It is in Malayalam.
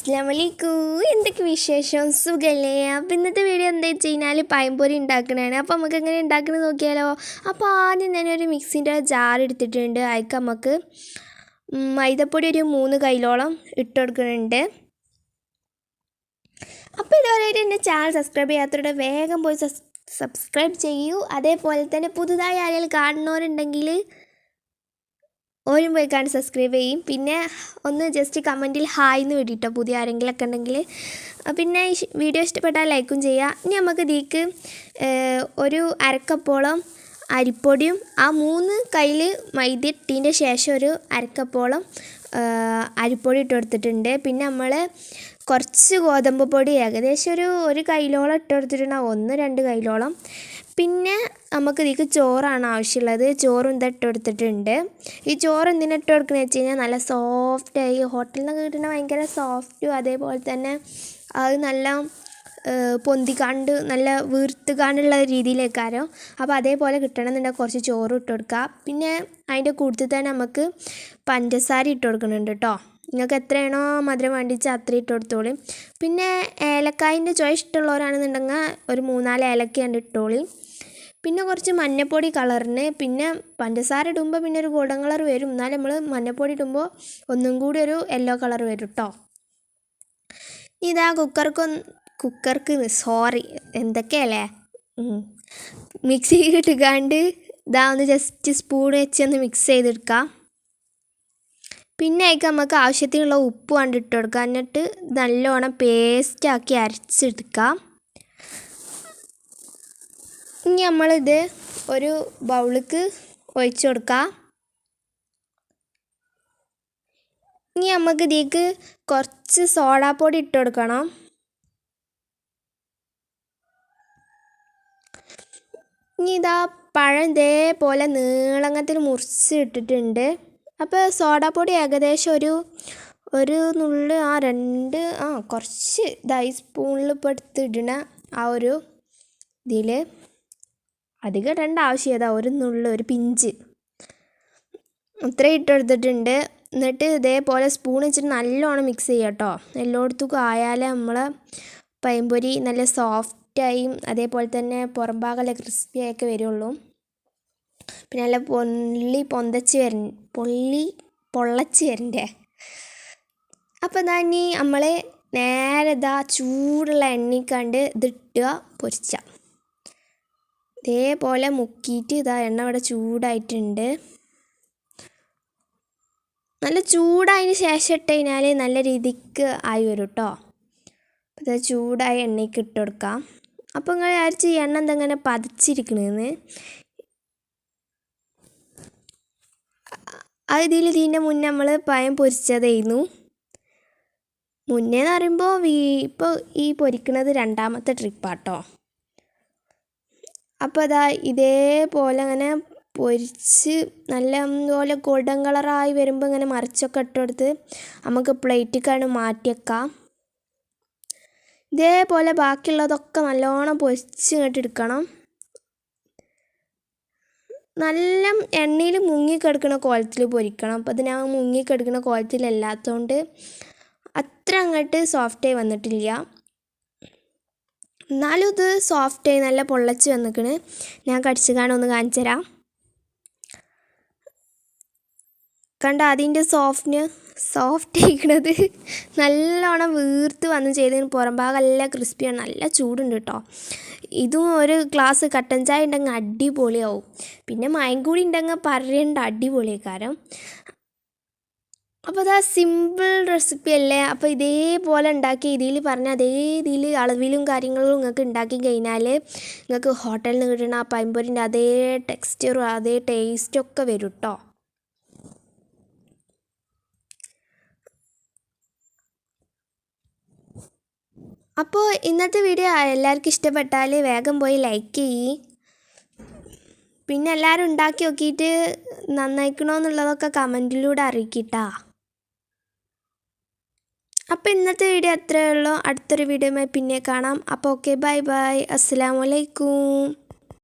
അസ്ലാമലൈക്കൂ എന്തൊക്കെ വിശേഷം? സുഖല്ലേ? അപ്പം ഇന്നത്തെ വീഡിയോ എന്താ വെച്ച് കഴിഞ്ഞാൽ പയംപൊരി ഉണ്ടാക്കണതാണ് അപ്പോൾ നമുക്ക് എങ്ങനെ ഉണ്ടാക്കണമെന്ന് നോക്കിയാലോ? അപ്പോൾ ആദ്യം തന്നെ ഒരു മിക്സിന്റെ ജാർ എടുത്തിട്ടുണ്ട്. അതിക്ക് നമുക്ക് മൈദപ്പൊടി ഒരു മൂന്ന് കൈലോളം ഇട്ട് കൊടുക്കുന്നുണ്ട് അപ്പോൾ ഇതുവരെയായിട്ട് എന്റെ ചാനൽ സബ്സ്ക്രൈബ് ചെയ്യാത്തവരുടെ വേഗം പോയി സബ്സ്ക്രൈബ് ചെയ്യൂ. അതേപോലെ തന്നെ പുതുതായി ആരെങ്കിലും കാണുന്നവരുണ്ടെങ്കിൽ ഓരും പോയി കാണി സബ്സ്ക്രൈബ് ചെയ്യും. പിന്നെ ഒന്ന് ജസ്റ്റ് കമന്റിൽ ഹായ് എന്ന് വേണ്ടിയിട്ടോ പുതിയ ആരെങ്കിലൊക്കെ ഉണ്ടെങ്കിൽ. പിന്നെ വീഡിയോ ഇഷ്ടപ്പെട്ടാൽ ലൈക്കും ചെയ്യുക. ഇനി നമുക്ക് ദീക്ക് ഒരു അരക്കപ്പോളം അരിപ്പൊടിയും ആ മൂന്ന് കയ്യിൽ മൈദ ഇട്ടതിന്റെ ശേഷം ഒരു അരക്കപ്പോളം അരിപ്പൊടി ഇട്ട് കൊടുത്തിട്ടുണ്ട് പിന്നെ നമ്മൾ കുറച്ച് ഗോതമ്പ് പൊടി ഏകദേശം ഒരു ഒരു കൈലോളം ഇട്ട് കൊടുത്തിട്ടുണ്ടാവും ഒന്ന് രണ്ട് കൈലോളം. പിന്നെ നമുക്ക് ഇതിക്ക് ചോറാണ് ആവശ്യമുള്ളത്. ചോറും ഇത് ഇട്ട് കൊടുത്തിട്ടുണ്ട് ഈ ചോറ് എന്തിനാ ഇട്ട് കൊടുക്കുന്നത് വെച്ച് കഴിഞ്ഞാൽ നല്ല സോഫ്റ്റായി ഹോട്ടലിൽ നിന്നൊക്കെ കിട്ടുന്ന ഭയങ്കര സോഫ്റ്റും അതേപോലെ തന്നെ അത് നല്ല പൊന്തിക്കാണ്ട് നല്ല വീർത്തുകാണ്ടുള്ള രീതിയിലേക്കാരോ. അപ്പോൾ അതേപോലെ കിട്ടണമെന്നുണ്ടെങ്കിൽ കുറച്ച് ചോറ് ഇട്ട് കൊടുക്കുക പിന്നെ അതിന്റെ കൂട്ടത്തിൽ തന്നെ നമുക്ക് പഞ്ചസാര ഇട്ട് കൊടുക്കുന്നുണ്ട് കേട്ടോ നിങ്ങൾക്ക് എത്രയാണോ മധുരം വേണ്ടിച്ച് അത്ര ഇട്ട് കൊടുത്തോളി. പിന്നെ ഏലക്കായന്റെ ചുവ ഇഷ്ടമുള്ളവരാണെന്നുണ്ടെങ്കിൽ ഒരു മൂന്നാൽ ഏലക്കയാണ് ഇട്ടോളി. പിന്നെ കുറച്ച് മഞ്ഞപ്പൊടി കളറിന് പിന്നെ പഞ്ചസാര ഇടുമ്പോൾ പിന്നെ ഒരു ഗോൾഡൻ കളർ വരും. എന്നാലും നമ്മൾ മഞ്ഞപ്പൊടി ഇടുമ്പോൾ ഒന്നും കൂടി ഒരു യെല്ലോ കളർ വരും കേട്ടോ ഇതാ കുക്കർക്ക് കുക്കർക്ക് സോറി എന്തൊക്കെയല്ലേ? മിക്സി ഇട്ടുകാണ്ട് ഇതാ ഒന്ന് ജസ്റ്റ് സ്പൂൺ വെച്ച് ഒന്ന് മിക്സ് ചെയ്തെടുക്കാം. പിന്നെ അതിക്ക് നമുക്ക് ആവശ്യത്തിനുള്ള ഉപ്പ് കണ്ടിട്ട് കൊടുക്കാം. എന്നിട്ട് നല്ലോണം പേസ്റ്റാക്കി അരച്ചെടുക്കാം. ഇനി നമ്മളിത് ഒരു ബൗളിക്ക് ഒഴിച്ചു കൊടുക്കാം. ഇനി നമുക്ക് ഇതിലേക്ക് കുറച്ച് സോഡാപ്പൊടി ഇട്ട് കൊടുക്കണം. ഇനി ഇതാ പഴം ഇതേപോലെ നീളങ്ങത്തിൽ മുറിച്ച് ഇട്ടിട്ടുണ്ട് അപ്പോൾ സോഡാപ്പൊടി ഏകദേശം ഒരു ഒരു നുള്ള് ആ രണ്ട് ആ കുറച്ച് ഇതായി സ്പൂണിൽ ഇപ്പോൾ എടുത്ത് ഇടണ ആ ഒരു ഇതിൽ അധികം ഇടേണ്ട ഏതാ ഒരു നുള്ള് ഒരു പിഞ്ച്. ഇത്രയും ഇട്ടെടുത്തിട്ടുണ്ട് എന്നിട്ട് ഇതേപോലെ സ്പൂൺ വെച്ചിട്ട് നല്ലോണം മിക്സ് ചെയ്യുക കേട്ടോ. എല്ലായിടത്തും ആയാലേ നമ്മൾ പൈമ്പൊരി നല്ല സോഫ്റ്റായി അതേപോലെ തന്നെ പുറം ഭാഗമല്ല ക്രിസ്പി ആയൊക്കെ വരുള്ളൂ. പിന്നെ നല്ല പൊള്ളി പൊന്തച്ച് വര പൊള്ളി പൊള്ളച്ച് വരണ്ടേ? അപ്പോൾ ഇതാ ഇനി നമ്മൾ നേരെ ഇതാ ചൂടുള്ള എണ്ണയിൽ കണ്ട് ഇതിട്ടുക പൊരിച്ച. ഇതേപോലെ മുക്കിയിട്ട് ഇതാ എണ്ണ ഇവിടെ ചൂടായിട്ടുണ്ട്. നല്ല ചൂടായതിന് ശേഷം ഇട്ട് കഴിഞ്ഞാൽ നല്ല രീതിക്ക് ആയി വരും കേട്ടോ ഇത് ചൂടായ എണ്ണയ്ക്ക് ഇട്ട് കൊടുക്കാം. അപ്പോൾ നിങ്ങൾ വിചാരിച്ച് എണ്ണ എന്തെങ്ങനെ പതച്ചിരിക്കണെന്ന്? അത് ഇതിൽ ഇതിന്റെ മുന്നേ നമ്മൾ പയം പൊരിച്ചതായിരുന്നു. മുന്നേ എന്ന് പറയുമ്പോൾ വീ ഇപ്പോൾ ഈ പൊരിക്കണത് രണ്ടാമത്തെ ട്രിപ്പാട്ടോ. അപ്പോൾ അതാ ഇതേപോലെ അങ്ങനെ പൊരിച്ച് നല്ല പോലെ ഗോൾഡൻ കളറായി വരുമ്പോൾ ഇങ്ങനെ മറിച്ചൊക്കെ ഇട്ടെടുത്ത് നമുക്ക് പ്ലേറ്റിക്കാണ് മാറ്റിയേക്കാം. ഇതേപോലെ ബാക്കിയുള്ളതൊക്കെ നല്ലോണം പൊരിച്ച് കേട്ടെടുക്കണം നല്ല എണ്ണയിൽ മുങ്ങിക്കിടക്കുന്ന കോലത്തിൽ പൊരിക്കണം. അപ്പോൾ അതിനാ ഞാൻ മുങ്ങിക്കിടക്കുന്ന കോലത്തിലല്ലാത്തതുകൊണ്ട് അത്ര അങ്ങോട്ട് സോഫ്റ്റായി വന്നിട്ടില്ല. എന്നാലും ഇത് സോഫ്റ്റായി നല്ല പൊള്ളച്ച് വന്നിക്കണ്. ഞാൻ കടിച്ചു കാണുമെന്ന് കാണിച്ചു തരാം. കണ്ട അതിന്റെ സോഫ്റ്റിന് സോഫ്റ്റ് ആയിക്കണത് നല്ലോണം വീർത്ത് വന്ന് ചെയ്തതിന് പുറം ഭാഗം നല്ല ക്രിസ്പിയാണ് നല്ല ചൂടുണ്ട് കേട്ടോ ഇതും ഒരു ഗ്ലാസ് കട്ടൻ ചായ ഉണ്ടെങ്കിൽ അടിപൊളിയാവും. പിന്നെ മയം ഉണ്ടെങ്കിൽ പറയേണ്ട അടിപൊളിയേക്കാരം അപ്പോൾ അതാ സിമ്പിൾ റെസിപ്പി അല്ലേ? അപ്പോൾ ഇതേപോലെ ഉണ്ടാക്കി ഇതിൽ പറഞ്ഞ അതേ ഇതിൽ അളവിലും കാര്യങ്ങളും നിങ്ങൾക്ക് ഉണ്ടാക്കി കഴിഞ്ഞാൽ നിങ്ങൾക്ക് ഹോട്ടലിൽ നിന്ന് കിട്ടുന്ന ആ പൈമ്പൊരിന്റെ അതേ ടെക്സ്ചറും അതേ ടേസ്റ്റൊക്കെ വരും കേട്ടോ അപ്പോൾ ഇന്നത്തെ വീഡിയോ എല്ലാവർക്കും ഇഷ്ടപ്പെട്ടാൽ വേഗം പോയി ലൈക്ക് ചെയ്യ്. പിന്നെ എല്ലാവരും ഉണ്ടാക്കി നോക്കിയിട്ട് നന്നായിക്കണമെന്നുള്ളതൊക്കെ കമന്റിലൂടെ അറിയിക്കിട്ടാ. അപ്പോൾ ഇന്നത്തെ വീഡിയോ അത്രയേ ഉള്ളൂ. അടുത്തൊരു വീഡിയോയുമായി പിന്നെ കാണാം. അപ്പോൾ ഓക്കെ ബൈ ബൈ അസ്സാം വലൈക്കും